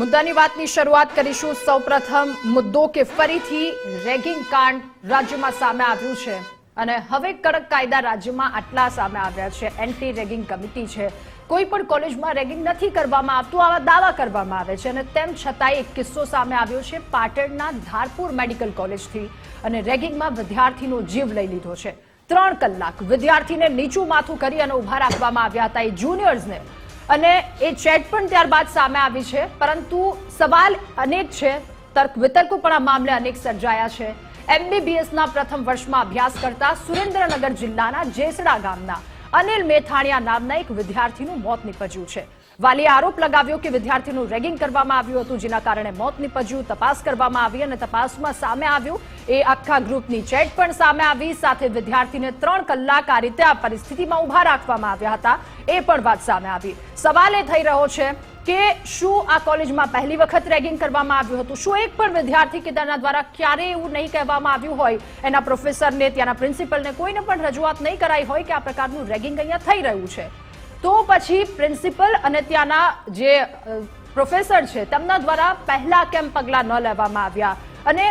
મુદ્દાની વાતની શરૂઆત કરીશું. સૌપ્રથમ મુદ્દો કે ફરીથી રેગિંગ કાંડ રાજ્યમાં સામે આવ્યું છે. અને હવે કડક કાયદા રાજ્યમાં આટલા સામે આવ્યા છે. એન્ટી રેગિંગ કમિટી છે. કોઈ પણ કોલેજમાં રેગિંગ નથી કરવામાં આવતું, આવા દાવા કરવામાં આવે છે. અને તેમ છતાંય એક કિસ્સો સામે આવ્યો છે પાટણના ધારપુર મેડિકલ કોલેજથી. અને રેગિંગમાં વિદ્યાર્થીનો જીવ લઈ લીધો છે. ત્રણ કલાક વિદ્યાર્થીને નીચું માથું કરી અને ઊભા રાખવામાં આવ્યા હતા. એ જુનિયર્સને અને એ ચેટ પણ ત્યારબાદ સામે આવી છે. પરંતુ સવાલ અનેક છે. તર્ક વિતર્કો પણ આ મામલે અનેક સર્જાયા છે. એમબીબીએસના પ્રથમ વર્ષમાં અભ્યાસ કરતા સુરેન્દ્રનગર જિલ્લાના જેસડા ગામના અનિલ મેથાણિયા નામના એક વિદ્યાર્થીનું મોત નીપજ્યું છે. વાલીએ આરોપ લગાવ્યો કે વિદ્યાર્થીનું રેગિંગ કરવામાં આવ્યું હતું, જેના કારણે મોત નીપજ્યું, તપાસ કરવામાં આવી અને તપાસમાં સામે આવ્યું. એ આખા ગ્રુપની ચેટ પણ સામે આવી, સાથે વિદ્યાર્થીને ત્રણ કલાક આ રીતે આ પરિસ્થિતિમાં ઊભા રાખવામાં આવ્યા હતા. એ પણ વાત સામે આવી. સવાલ એ થઈ રહ્યો છે કે શું આ કોલેજમાં પહેલી વખત રેગિંગ કરવામાં આવ્યું હતું? શું એક પણ વિદ્યાર્થી કે તેના દ્વારા ક્યારેય એવું નહીં કહેવામાં આવ્યું હોય? એના પ્રોફેસરને, ત્યાંના પ્રિન્સિપલને કોઈને પણ રજૂઆત નહીં કરાઈ હોય કે આ પ્રકારનું રેગિંગ અહીંયા થઈ રહ્યું છે. તો પછી પ્રિન્સિપલ અને ત્યાંના જે પ્રોફેસર છે, તેમના દ્વારા પહેલા કેમ પગલાં ન લેવામાં આવ્યા? અને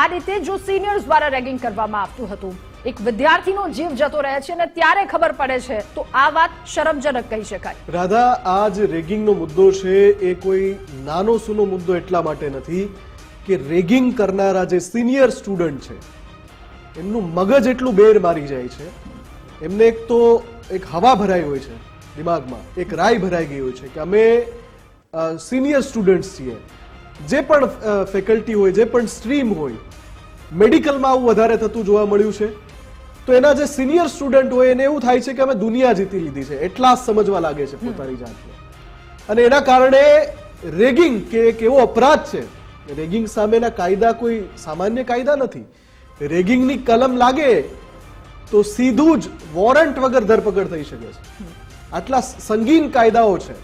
આ રીતે જો સિનિયર્સ દ્વારા રેગિંગ કરવામાં આવતું હતું. એક વિદ્યાર્થીનો જીવ જતો રહે છે અને ત્યારે ખબર પડે છે. તો આ વાત શરમજનક કહી શકાય. રાધા આ જ રેગિંગનો મુદ્દો છે. એ કોઈ નાનો સૂનો મુદ્દો એટલા માટે નથી કે રેગિંગ કરનારા જે સિનિયર સ્ટુડન્ટ છે, એમનું મગજ એટલું બેર મારી જાય છે. એમને એક તો એક હવા ભરાઈ હોય છે દિમાગમાં, એક રાય ભરાઈ ગઈ હોય છે કે અમે સિનિયર સ્ટુડન્ટ્સ છીએ. જે પણ ફેકલ્ટી હોય, જે પણ સ્ટ્રીમ હોય, મેડિકલમાં આવું વધારે થતું જોવા મળ્યું છે. તો એના જે સિનિયર સ્ટુડન્ટ હોય એને એવું થાય છે કે અમે દુનિયા જીતી લીધી છે. એટલા સમજવા લાગે છે પોતાની જાતને. અને એના કારણે રેગિંગ કે એક એવો અપરાધ છે. રેગિંગ સામેના કાયદા કોઈ સામાન્ય કાયદા નથી. રેગિંગની કલમ લાગે તો સીધું જ વોરંટ વગર ધરપકડ થઈ શકે છે. આટલા સંગીન કાયદાઓ છે.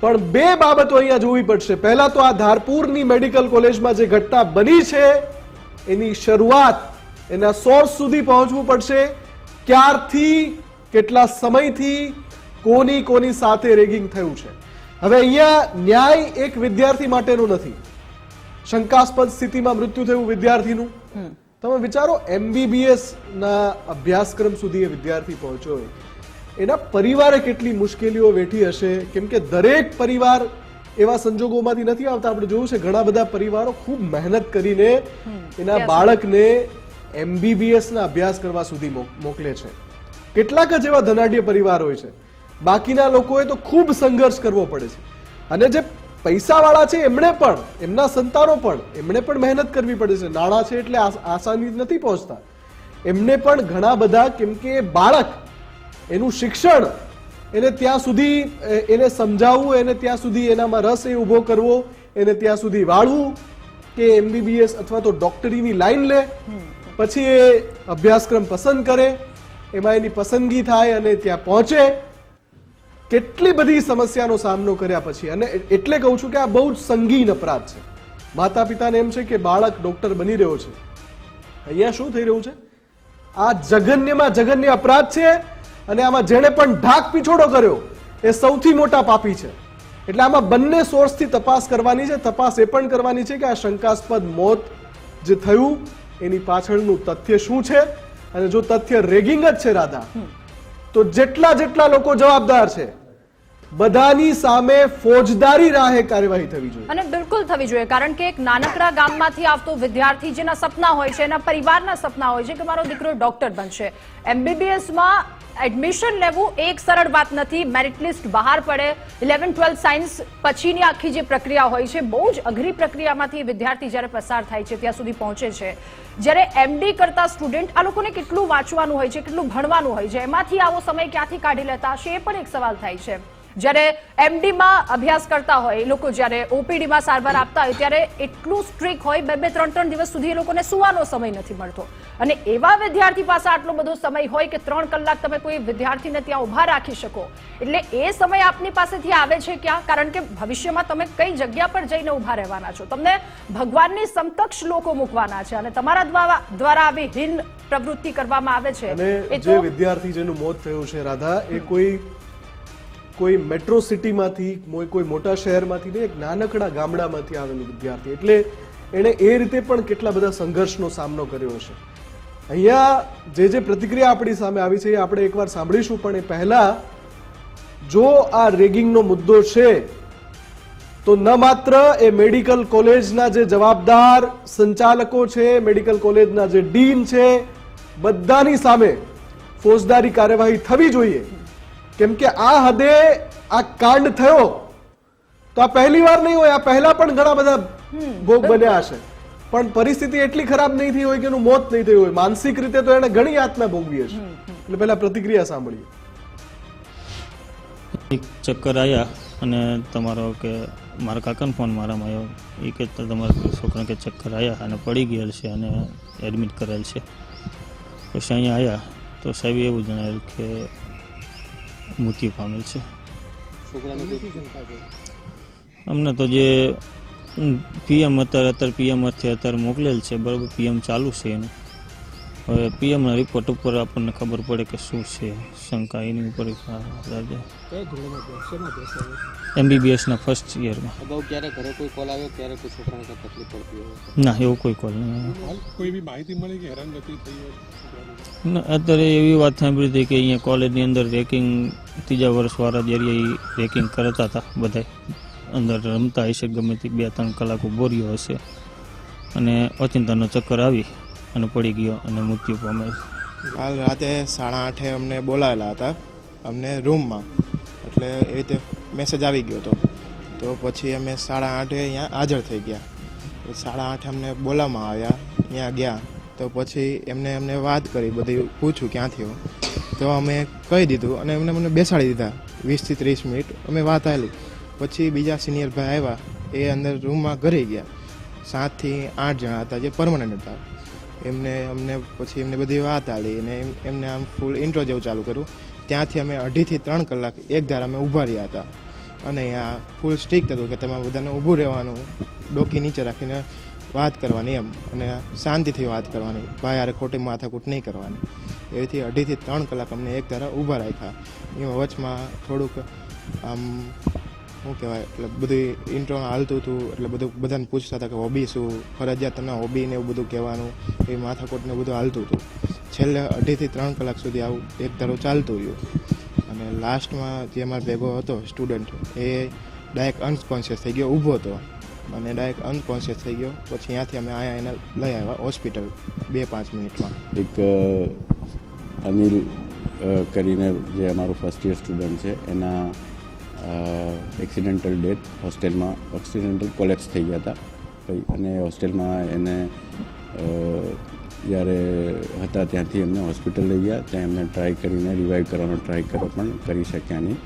પણ બે બાબતો અહીંયા જોવી પડશે. પહેલા તો આ ધારપુરની મેડિકલ કોલેજમાં જે ઘટના બની છે, એની શરૂઆત એના સોર્સ સુધી પહોંચવું પડશે. ક્યારથી કેટલા સમયથી કોની કોની સાથે રેગિંગ થયું છે. હવે અહીંયા ન્યાય એક વિદ્યાર્થી માટેનો નથી. શંકાસ્પદ સ્થિતિમાં મૃત્યુ થયું વિદ્યાર્થીનું. તમે વિચારો એમબીબીએસ ના અભ્યાસક્રમ સુધી એ વિદ્યાર્થી પહોંચ્યો એના પરિવારે કેટલી મુશ્કેલીઓ વેઠી હશે? કેમ કે દરેક પરિવાર એવા સંજોગોમાંથી નથી આવતા. આપણે જોયું છે ઘણા બધા પરિવારો ખૂબ મહેનત કરીને એના બાળકને એમબીબીએસ ના અભ્યાસ કરવા સુધી મોક- મોકલે છે. કેટલાક જ એવા ધનાઢ્ય પરિવાર હોય છે. બાકીના લોકોએ તો ખૂબ સંઘર્ષ કરવો પડે છે. અને જે પૈસાવાળા છે, એમણે પણ, એમના સંતાનો પણ, એમણે પણ મહેનત કરવી પડે છે. નાણાં છે એટલે આસ- આસાની નથી પહોંચતા. એમને પણ ઘણા બધા કેમ કે બાળક, એનું શિક્ષણ, એને ત્યાં સુધી એને સમજાવવું, એને ત્યાં સુધી એનામાં રસ એ ઊભો કરવો, એને ત્યાં સુધી વાળવું, કે એમબીબીએસ અથવા તો ડોક્ટરીની લાઈન લે. પછી એ અભ્યાસક્રમ પસંદ કરે, એમાં એની પસંદગી થાય અને ત્યાં પહોંચે. કેટલી બધી સમસ્યાનો સામનો કર્યા પછી, અને એટલે કહું છું કે આ બહુ જ સંગીન અપરાધ છે. માતા પિતાને એમ છે કે બાળક ડોક્ટર બની રહ્યો છે. અહીંયા શું થઈ રહ્યું છે? આ જઘન્યમાં જઘન્ય અપરાધ છે, અને આમાં જેણે પણ ઢાક પીછોડો કર્યો, એ સૌથી મોટા પાપી છે. એટલે આમાં બંને સોર્સથી તપાસ કરવાની છે. તપાસ એ પણ કરવાની છે કે આ શંકાસ્પદ મોત જે થયું એની પાછળનું તથ્ય શું છે? અને જો તથ્ય રેગિંગ જ છે રાધા તો જેટલા જેટલા લોકો જવાબદાર છે બધાની સામે ફોજદારી રાહે કાર્યવાહી થવી જોઈએ. અને બિલકુલ થવી જોઈએ કારણ કે એક નાનકડા ગામમાંથી આવતો વિદ્યાર્થી જેના સપના હોય છે એના પરિવારના સપના હોય છે કે મારો દીકરો ડોક્ટર બનશે. MBBS માં એડમિશન લેવું એક સરળ વાત નથી. મેરિટ લિસ્ટ બહાર પડે. ઇલેવન ટ્વેલ્થ સાયન્સ પછીની આખી જે પ્રક્રિયા હોય છે, બહુ જ અઘરી પ્રક્રિયામાંથી વિદ્યાર્થી જ્યારે પસાર થાય છે, ત્યાં સુધી પહોંચે છે. જ્યારે એમડી કરતા સ્ટુડન્ટ આ લોકોને કેટલું વાંચવાનું હોય છે, કેટલું ભણવાનું હોય છે, એમાંથી આવો સમય ક્યાંથી કાઢી લેતા હશે, એ પણ એક સવાલ થાય છે. જ્યારે એમડીમાં અભ્યાસ કરતા હોય એ લોકો જ્યારે ઓપીડીમાં સારવાર આપતા હોય ત્યારે એટલું સ્ટ્રિક હોય બે બે ત્રણ ત્રણ દિવસ સુધી એ લોકોને સુવાનો સમય નથી મળતો. અને એવા વિદ્યાર્થી પાસે આટલો બધો સમય હોય કે ત્રણ કલાક તમે કોઈ વિદ્યાર્થીને ત્યાં ઊભા રાખી શકો. એટલે એ સમય આપની પાસેથી આવે છે ક્યાં? કારણ કે ભવિષ્યમાં તમે કઈ જગ્યા પર જઈને ઊભા રહેવાના છો? તમને ભગવાનની સમકક્ષ લોકો મૂકવાના છે અને તમારા દ્વારા દ્વારા આવી હિન પ્રવૃત્તિ કરવામાં આવે છે. અને જે વિદ્યાર્થી જેનું મોત થયું છે રાધા એ કોઈ કોઈ મેટ્રો સિટીમાંથી કોઈ મોટા શહેરમાંથી ને એક નાનકડા ગામડામાંથી આવેલું વિદ્યાર્થી. એટલે એણે એ રીતે પણ કેટલા બધા સંઘર્ષનો સામનો કર્યો હશે. અહીંયા જે જે પ્રતિક્રિયા આપણી સામે આવી છે એ આપણે એકવાર સાંભળીશું, પણ એ પહેલા જો આ રેગિંગનો મુદ્દો છે, તો ન માત્ર એ મેડિકલ કોલેજના જે જવાબદાર સંચાલકો છે મેડિકલ કોલેજના જે ડીન છે, બધાની સામે ફોજદારી કાર્યવાહી થવી જોઈએ. કેમ કે આ હદે આ કાંડ થયો તો આ પહેલી વાર નહીં હોય આ પહેલા પણ ઘણા બધા ભોગ બન્યા હશે. પણ પરિસ્થિતિ એટલી ખરાબ નહીં થઈ હોય કે એનું મોત નહીં થયું હોય. માનસિક રીતે તો એને ઘણી યાતના ભોગવી હશે. એટલે પહેલા પ્રતિક્રિયા સાંભળીએ. એક ચક્કર આવ્યા અને તમારો કે મારા કાકાનો ફોન મારામાં આવ્યો એ કે તમારા છોકરા કે ચક્કર આવ્યા અને પડી ગયેલ છે અને એડમિટ કરેલ છે. પછી અહીંયા આવ્યા તો સાહેબ એવું જણાવ્યું કે મૃત્યુ પામેલ છે. અમને તો જે પીએમ અત્યારે અત્યારે પીએમ અર્થે અત્યારે મોકલેલ છે. બરાબર પીએમ ચાલુ છે એનું. હવે પીએમના રિપોર્ટ ઉપર આપણને ખબર પડે કે શું છે શંકા એની ઉપર એમબીબીએસના ફર્સ્ટ યરમાં અગાઉ ક્યારે ઘરે કોઈ કોલ આવ્યો? ક્યારે કોઈ છોકરાને તકલીફ પડતી હોય? ના એવું કોઈ કોલ નહીં કોઈ માહિતી મળી કે હેરાનગતિ થઈ હોય? ના, અત્યારે એવી વાત સાંભળી હતી કે અહીંયા કોલેજની અંદર રેકિંગ ત્રીજા વર્ષવાળા જે રહ્યા એ રેકિંગ કરતા હતા બધા અંદર રમતા હશે ગમે તે બે ત્રણ કલાક ઊભો રહ્યો હશે. અને અચિંતાનો ચક્કર આવી. અને પડી ગયો અને મૃત્યુ પામેલ કાલ રાતે સાડા આઠે અમને બોલાવેલા હતા, અમને રૂમમાં. એટલે એ રીતે મેસેજ આવી ગયો હતો. તો પછી અમે સાડા આઠે અહીંયા હાજર થઈ ગયા. સાડા આઠે અમને બોલાવવામાં આવ્યા ત્યાં ગયા. તો પછી એમને અમને વાત કરી, બધી પૂછ્યું ક્યાંથી તો અમે કહી દીધું અને એમને મને બેસાડી દીધા વીસથી ત્રીસ મિનિટ. અમે વાત આવેલી પછી બીજા સિનિયર ભાઈ આવ્યા, એ અંદર રૂમમાં ઘરે ગયા. સાતથી આઠ જણા હતા જે પરમનન્ટ હતા. એમને અમને પછી એમને બધી વાત આલી અને એમને આમ ફૂલ ઇન્ટ્રો જેવું ચાલુ કર્યું. ત્યાંથી અમે અઢીથી ત્રણ કલાક એક ધારા અમે ઊભા રહ્યા હતા. અને અહીંયા ફૂલ સ્ટ્રિક્ટ હતું કે તમારે બધાને ઊભું રહેવાનું, ડોકી નીચે રાખીને વાત કરવાની એમ. અને શાંતિથી વાત કરવાની, ભાઈ યાર ખોટી માથાકૂટ નહીં કરવાની. એવીથી અઢીથી ત્રણ કલાક અમને એક ધારા ઊભા રાખ્યા. એમાં વચમાં થોડુંક આમ શું કહેવાય, એટલે બધી ઇન્ટ્રો હાલતું હતું, એટલે બધું બધાને પૂછતા હતા કે હોબી શું? ફરજિયાત તમને હોબી ને એવું બધું કહેવાનું, એ માથાકોટને બધું હાલતું હતું. છેલ્લે અઢીથી ત્રણ કલાક સુધી આવું એક ધારું ચાલતું રહ્યું. અને લાસ્ટમાં જે અમારો ભેગો હતો સ્ટુડન્ટ એ ડાયરેક્ટ અનકોન્શિયસ થઈ ગયો, ઊભો હતો. અને ડાયરેક્ટ અનકોન્શિયસ થઈ ગયો, પછી ત્યાંથી અમે આયા એને લઈ આવ્યા હોસ્પિટલ બે પાંચ મિનિટમાં. એક અનિલ કરીને જે અમારું ફર્સ્ટ યર સ્ટુડન્ટ છે, એના એક્સિડેન્ટલ ડેથ હોસ્ટેલમાં, એક્સિડેન્ટલ કોલેપ્સ થઈ ગયા હતા. ભાઈ અને હોસ્ટેલમાં એને જ્યારે હતા ત્યાંથી એમને હોસ્પિટલ લઈ ગયા. ત્યાં એમને ટ્રાય કરીને રિવાઈવ કરવાનો ટ્રાય કર્યો પણ કરી શક્યા નહીં.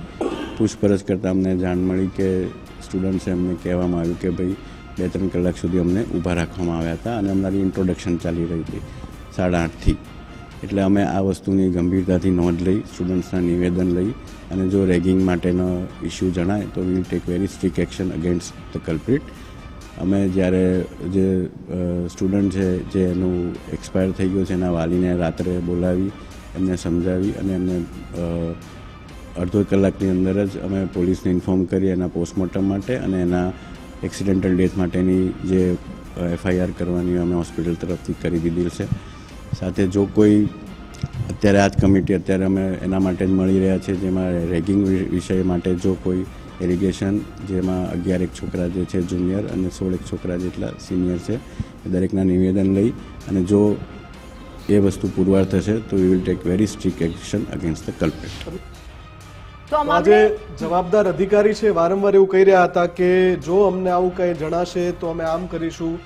પૂછપરછ કરતાં અમને જાણ મળી કે સ્ટુડન્ટ્સે અમને કહેવામાં આવ્યું કે ભાઈ, બે ત્રણ કલાક સુધી અમને ઊભા રાખવામાં આવ્યા હતા અને અમારી ઇન્ટ્રોડક્શન ચાલી રહી હતી, સાડા આઠથી. એટલે અમે આ વસ્તુની ગંભીરતાથી નોંધ લઈ, સ્ટુડન્ટ્સના નિવેદન લઈ અને જો રેગિંગ માટેનો ઇસ્યુ જણાય તો we take very strict action against the culprit અમે જ્યારે જે સ્ટુડન્ટ છે, જે એનું એક્સપાયર થઈ ગયું છે, એના વાલીને રાત્રે બોલાવી, એમને સમજાવી અને એમને અડધો કલાકની અંદર જ અમે પોલીસને ઇન્ફોર્મ કરી એના પોસ્ટમોર્ટમ માટે અને એના એક્સિડેન્ટલ ડેથ માટેની જે એફઆઈઆર કરવાની અમે હોસ્પિટલ તરફથી કરી દીધી છે. સાથે જો કોઈ અત્યારે આ જ કમિટી અત્યારે અમે એના માટે જ મળી રહ્યા છે જેમાં રેગિંગ વિષય માટે જો કોઈ એરિગેશન જેમાં અગિયાર એક છોકરા જે છે જુનિયર અને સોળ એક છોકરા જેટલા સિનિયર છે એ દરેકના નિવેદન લઈ અને જો એ વસ્તુ પુરવાર થશે તો we will take very strict action against the culprit તો આજે જવાબદાર અધિકારી છે વારંવાર એવું કહી રહ્યા હતા કે જો અમને આવું કંઈ જણાશે તો અમે આમ કરીશું.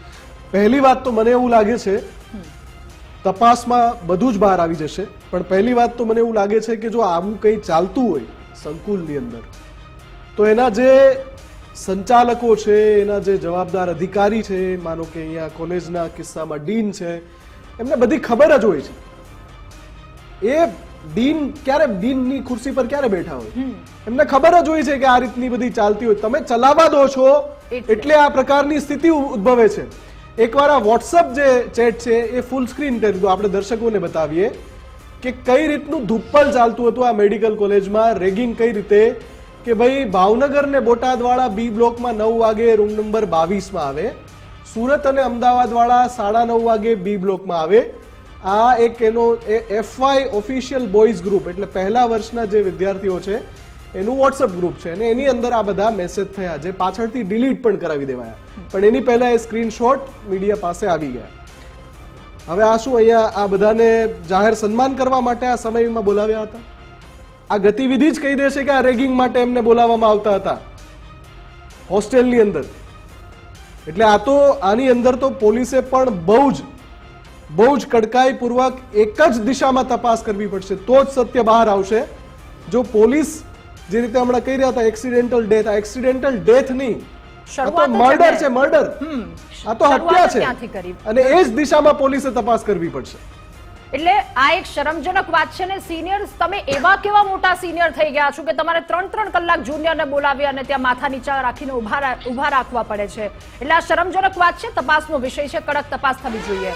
પહેલી વાત તો મને એવું લાગે છે તપાસમાં બધું જ બહાર આવી જશે. પણ પહેલી વાત તો મને એવું લાગે છે કે જો આવું કંઈ ચાલતું હોય સંકુલની અંદર તો એના જે સંચાલકો છે એના જે જવાબદાર અધિકારી છે માનો કે અહીંયા કોલેજના કિસ્સામાં ડીન છે એમને બધી ખબર જ હોય છે. એ ડીન ક્યારે ડીનની ખુરશી પર ક્યારે બેઠા હોય? એમને ખબર જ હોય છે કે આ રીતની બધી ચાલતી હોય. તમે ચલાવવા દો છો એટલે. એટલે આ પ્રકારની સ્થિતિ ઉદ્ભવે છે. એકવાર આ વોટ્સઅપ જે ચેટ છે એ ફૂલ સ્ક્રીન કરી દીધું આપણે દર્શકોને બતાવીએ કે કઈ રીતનું ધુપ્પલ ચાલતું હતું આ મેડિકલ કોલેજમાં રેગિંગ કઈ રીતે? કે ભાઈ, ભાવનગર ને બોટાદવાળા બી બ્લોકમાં નવ વાગે રૂમ નંબર બાવીસમાં આવે. સુરત અને અમદાવાદવાળા સાડા નવ વાગે બી બ્લોકમાં આવે. આ એક એનો એફવાય ઓફિશિયલ બોયઝ ગ્રુપ એટલે પહેલા વર્ષના જે વિદ્યાર્થીઓ છે એનું વોટ્સઅપ ગ્રુપ છે અને એની અંદર આ બધા મેસેજ થયા જે પાછળથી ડિલીટ પણ કરાવી દેવાયા. પણ એની પહેલા એ સ્ક્રીનશોટ મીડિયા પાસે આવી ગયા. હવે આ શું અહીંયા આ બધાને જાહેર સન્માન કરવા માટે આ સમયમાં બોલાવ્યા હતા? આ ગતિવિધિ જ કહી દેશે કે આ રેગિંગ માટે એમને બોલાવવામાં આવતા હતા. હોસ્ટેલની અંદર. એટલે આ તો આની અંદર તો પોલીસે પણ બહુ જ બહુ જ કડકાઈપૂર્વક એક જ દિશામાં તપાસ કરવી પડશે. તો જ સત્ય બહાર આવશે. જો પોલીસ જે રીતે હમણાં કહી રહ્યા હતા એક્સિડેન્ટલ ડેથ આ એક્સિડેન્ટલ ડેથ નહીં મર્ડર છે મર્ડર આ તો હત્યા છે. અને એ જ દિશામાં પોલીસે તપાસ કરવી પડશે. એટલે આ એક શરમજનક વાત છે ને સિનિયર્સ તમે એવા કેવા મોટા સિનિયર થઈ ગયા છો કે તમારે ત્રણ ત્રણ કલાક જુનિયરને બોલાવી અને ત્યાં માથા નીચા રાખીને ઊભા ઊભા રાખવા પડે છે. એટલે આ શરમજનક વાત છે તપાસનો વિષય છે કડક તપાસ થવી જોઈએ.